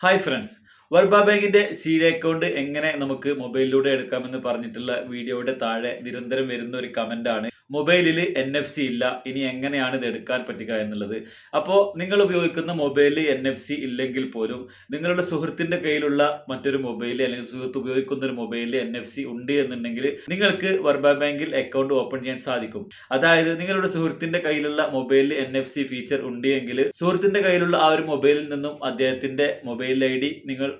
Hi friends വർബ ബാങ്കിന്റെ C D account എങ്ങനെ നമുക്ക് മൊബൈലിലൂടെ എടുക്കാമെന്ന് പറഞ്ഞിട്ടുള്ള വീഡിയോയുടെ താഴെ നിരന്തരം വരുന്ന ഒരു കമന്റ് ആണ്. മൊബൈലിൽ എൻ എഫ് സി ഇല്ല. ഇനി എങ്ങനെയാണ് ഇത് എടുക്കാൻ പറ്റുക എന്നുള്ളത്? അപ്പോൾ നിങ്ങൾ ഉപയോഗിക്കുന്ന മൊബൈലിൽ എൻ എഫ് സി ഇല്ലെങ്കിൽ പോലും നിങ്ങളുടെ സുഹൃത്തിന്റെ കയ്യിലുള്ള മറ്റൊരു മൊബൈൽ അല്ലെങ്കിൽ സുഹൃത്ത് ഉപയോഗിക്കുന്ന ഒരു മൊബൈലിൽ എൻ എഫ് സി ഉണ്ട് എന്നുണ്ടെങ്കിൽ നിങ്ങൾക്ക് വർബ ബാങ്കിൽ അക്കൗണ്ട് ഓപ്പൺ ചെയ്യാൻ സാധിക്കും. അതായത് നിങ്ങളുടെ സുഹൃത്തിന്റെ കയ്യിലുള്ള മൊബൈലിൽ എൻ എഫ് സി ഫീച്ചർ ഉണ്ട് എങ്കിൽ സുഹൃത്തിന്റെ കയ്യിലുള്ള ആ ഒരു മൊബൈലിൽ നിന്നും അദ്ദേഹത്തിന്റെ മൊബൈൽ ഐ ഡി നിങ്ങൾ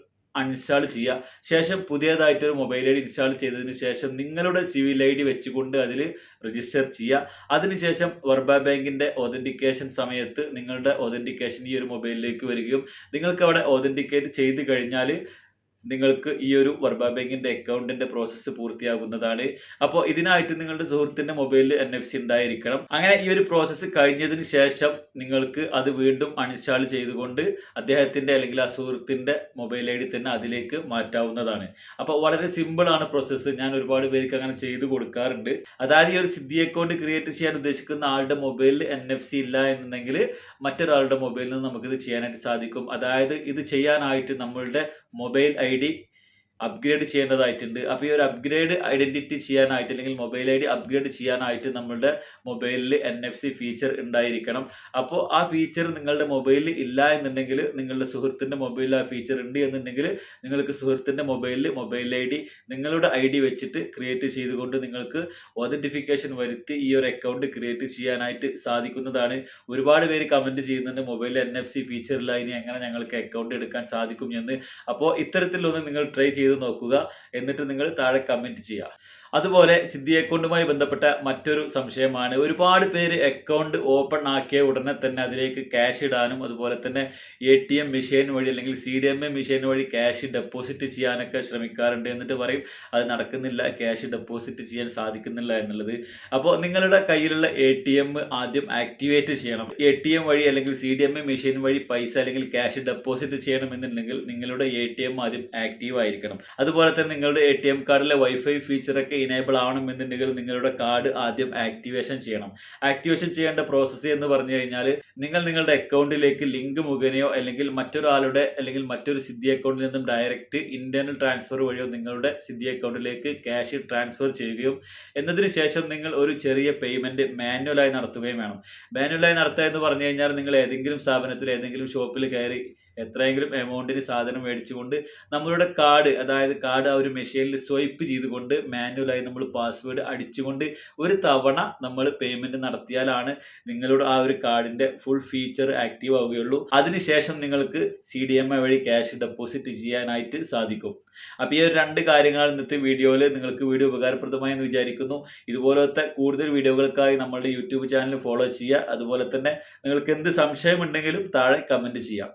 അൺഇൻസ്റ്റാൾ ചെയ്യുക. ശേഷം പുതിയതായിട്ടൊരു മൊബൈൽ ഐ ഡി ഇൻസ്റ്റാൾ ചെയ്തതിന് ശേഷം നിങ്ങളുടെ സിവിൽ ഐ ഡി വെച്ചുകൊണ്ട് അതിൽ രജിസ്റ്റർ ചെയ്യുക. അതിനുശേഷം വർബ ബാങ്കിന്റെ ഒതന്റിക്കേഷൻ സമയത്ത് നിങ്ങളുടെ ഒതന്റിക്കേഷൻ ഈ ഒരു മൊബൈലിലേക്ക് വരികയും നിങ്ങൾക്ക് അവിടെ ഒതന്റിക്കേറ്റ് ചെയ്ത് കഴിഞ്ഞാൽ നിങ്ങൾക്ക് ഈ ഒരു വർബ ബാങ്കിന്റെ അക്കൗണ്ടിന്റെ പ്രോസസ്സ് പൂർത്തിയാകുന്നതാണ്. അപ്പോൾ ഇതിനായിട്ട് നിങ്ങളുടെ സുഹൃത്തിന്റെ മൊബൈലിൽ എൻ എഫ് സി ഉണ്ടായിരിക്കണം. അങ്ങനെ ഈ ഒരു പ്രോസസ്സ് കഴിഞ്ഞതിന് ശേഷം നിങ്ങൾക്ക് അത് വീണ്ടും അൺഇൻസ്റ്റാൾ ചെയ്തുകൊണ്ട് അദ്ദേഹത്തിന്റെ അല്ലെങ്കിൽ ആ സുഹൃത്തിന്റെ മൊബൈൽ ഐ ഡി തന്നെ അതിലേക്ക് മാറ്റാവുന്നതാണ്. അപ്പോൾ വളരെ സിമ്പിൾ ആണ് പ്രോസസ്സ് ഞാൻ ഒരുപാട് പേർക്ക് അങ്ങനെ ചെയ്തു കൊടുക്കാറുണ്ട്. അതായത് ഈ ഒരു സിദ്ധി അക്കൗണ്ട് ക്രിയേറ്റ് ചെയ്യാൻ ഉദ്ദേശിക്കുന്ന ആളുടെ മൊബൈലിൽ എൻ എഫ് സി ഇല്ല എന്നുണ്ടെങ്കിൽ മറ്റൊരാളുടെ മൊബൈലിൽ നിന്ന് നമുക്കിത് ചെയ്യാനായിട്ട് സാധിക്കും. അതായത് ഇത് ചെയ്യാനായിട്ട് നമ്മളുടെ മൊബൈൽ ഐ ഡി അപ്ഗ്രേഡ് ചെയ്യേണ്ടതായിട്ടുണ്ട്. അപ്പോൾ ഈ ഒരു അപ്ഗ്രേഡ് ഐഡന്റിറ്റി ചെയ്യാനായിട്ട് അല്ലെങ്കിൽ മൊബൈൽ ഐ ഡി അപ്ഗ്രേഡ് ചെയ്യാനായിട്ട് നമ്മളുടെ മൊബൈലിൽ എൻ എഫ് സി ഫീച്ചർ ഉണ്ടായിരിക്കണം. അപ്പോൾ ആ ഫീച്ചർ നിങ്ങളുടെ മൊബൈലിൽ ഇല്ല എന്നുണ്ടെങ്കിൽ നിങ്ങളുടെ സുഹൃത്തിന്റെ മൊബൈലിൽ ആ ഫീച്ചർ ഉണ്ട് എന്നുണ്ടെങ്കിൽ നിങ്ങൾക്ക് സുഹൃത്തിന്റെ മൊബൈലിൽ മൊബൈൽ ഐ ഡി നിങ്ങളുടെ ഐ ഡി വെച്ചിട്ട് ക്രിയേറ്റ് ചെയ്തുകൊണ്ട് നിങ്ങൾക്ക് ഒതന്റിഫിക്കേഷൻ വരുത്തി ഈ ഒരു അക്കൗണ്ട് ക്രിയേറ്റ് ചെയ്യാനായിട്ട് സാധിക്കുന്നതാണ്. ഒരുപാട് പേര് കമന്റ് ചെയ്യുന്നുണ്ട് മൊബൈലിൽ എൻ എഫ് സി ഫീച്ചറില്ല ഇനി എങ്ങനെ ഞങ്ങൾക്ക് അക്കൗണ്ട് എടുക്കാൻ സാധിക്കും എന്ന്. അപ്പോൾ ഇത്തരത്തിലൊന്ന് നിങ്ങൾ ട്രൈ ചെയ്ത് നോക്കുക എന്നിട്ട് നിങ്ങൾ താഴെ കമന്റ് ചെയ്യുക. അതുപോലെ സിദ്ധി അക്കൗണ്ടുമായി ബന്ധപ്പെട്ട മറ്റൊരു സംശയമാണ്. ഒരുപാട് പേര് അക്കൗണ്ട് ഓപ്പൺ ആക്കിയ ഉടനെ തന്നെ അതിലേക്ക് ക്യാഷ് ഇടാനും അതുപോലെ തന്നെ എ ടി എം മെഷീൻ വഴി അല്ലെങ്കിൽ C D M A machine വഴി ക്യാഷ് ഡെപ്പോസിറ്റ് ചെയ്യാനൊക്കെ ശ്രമിക്കാറുണ്ട് എന്നിട്ട് പറയും അത് നടക്കുന്നില്ല ക്യാഷ് ഡെപ്പോസിറ്റ് ചെയ്യാൻ സാധിക്കുന്നില്ല എന്നുള്ളത്. അപ്പോൾ നിങ്ങളുടെ കയ്യിലുള്ള എ ടി എം ആദ്യം ആക്ടിവേറ്റ് ചെയ്യണം. എ ടി എം വഴി അല്ലെങ്കിൽ C D M A machine വഴി പൈസ അല്ലെങ്കിൽ ക്യാഷ് ഡെപ്പോസിറ്റ് ചെയ്യണമെന്നുണ്ടെങ്കിൽ നിങ്ങളുടെ എ ടി എം ആദ്യം ആക്റ്റീവ് ആയിരിക്കണം. അതുപോലെ തന്നെ നിങ്ങളുടെ എ ടി എം കാർഡിലെ വൈഫൈ ഫീച്ചറൊക്കെ ഇനേബിൾ ആവണമെന്നുണ്ടെങ്കിൽ നിങ്ങളുടെ കാർഡ് ആദ്യം ആക്ടിവേഷൻ ചെയ്യണം. ആക്ടിവേഷൻ ചെയ്യേണ്ട പ്രോസസ്സ് എന്ന് പറഞ്ഞു കഴിഞ്ഞാൽ നിങ്ങൾ നിങ്ങളുടെ അക്കൗണ്ടിലേക്ക് ലിങ്ക് മുഖേനയോ അല്ലെങ്കിൽ മറ്റൊരാളുടെ അല്ലെങ്കിൽ മറ്റൊരു സിദ്ധി അക്കൗണ്ടിൽ നിന്നും ഡയറക്റ്റ് ഇന്റേണൽ ട്രാൻസ്ഫർ വഴിയോ നിങ്ങളുടെ സിദ്ധി അക്കൗണ്ടിലേക്ക് ക്യാഷ് ട്രാൻസ്ഫർ ചെയ്യുകയും എന്നതിന് ശേഷം നിങ്ങൾ ഒരു ചെറിയ പേയ്മെന്റ് മാനുവലായി നടത്തുകയും വേണം. മാനുവലായി നടത്തുക എന്ന് പറഞ്ഞു കഴിഞ്ഞാൽ നിങ്ങൾ ഏതെങ്കിലും സ്ഥാപനത്തിൽ ഏതെങ്കിലും ഷോപ്പിൽ കയറി എത്രയെങ്കിലും എമൗണ്ടിന് സാധനം മേടിച്ചുകൊണ്ട് നമ്മളുടെ കാർഡ് അതായത് കാർഡ് ആ ഒരു മെഷീനിൽ സ്വൈപ്പ് ചെയ്തുകൊണ്ട് മാനുവലായി നമ്മൾ പാസ്വേഡ് അടിച്ചുകൊണ്ട് ഒരു തവണ നമ്മൾ പേയ്മെന്റ് നടത്തിയാലാണ് നിങ്ങളുടെ ആ ഒരു കാർഡിന്റെ ഫുൾ ഫീച്ചർ ആക്റ്റീവ് ആവുകയുള്ളൂ. അതിനുശേഷം നിങ്ങൾക്ക് സി ഡി എം ഐ വഴി ക്യാഷ് ഡെപ്പോസിറ്റ് ചെയ്യാനായിട്ട് സാധിക്കും. അപ്പോൾ ഈ ഒരു രണ്ട് കാര്യങ്ങൾ ഇന്നത്തെ വീഡിയോയിൽ നിങ്ങൾക്ക് വീഡിയോ ഉപകാരപ്രദമായി എന്ന് വിചാരിക്കുന്നു. ഇതുപോലത്തെ കൂടുതൽ വീഡിയോകൾക്കായി നമ്മളുടെ യൂട്യൂബ് ചാനൽ ഫോളോ ചെയ്യുക. അതുപോലെ തന്നെ നിങ്ങൾക്ക് എന്ത് സംശയമുണ്ടെങ്കിലും താഴെ കമന്റ് ചെയ്യാം.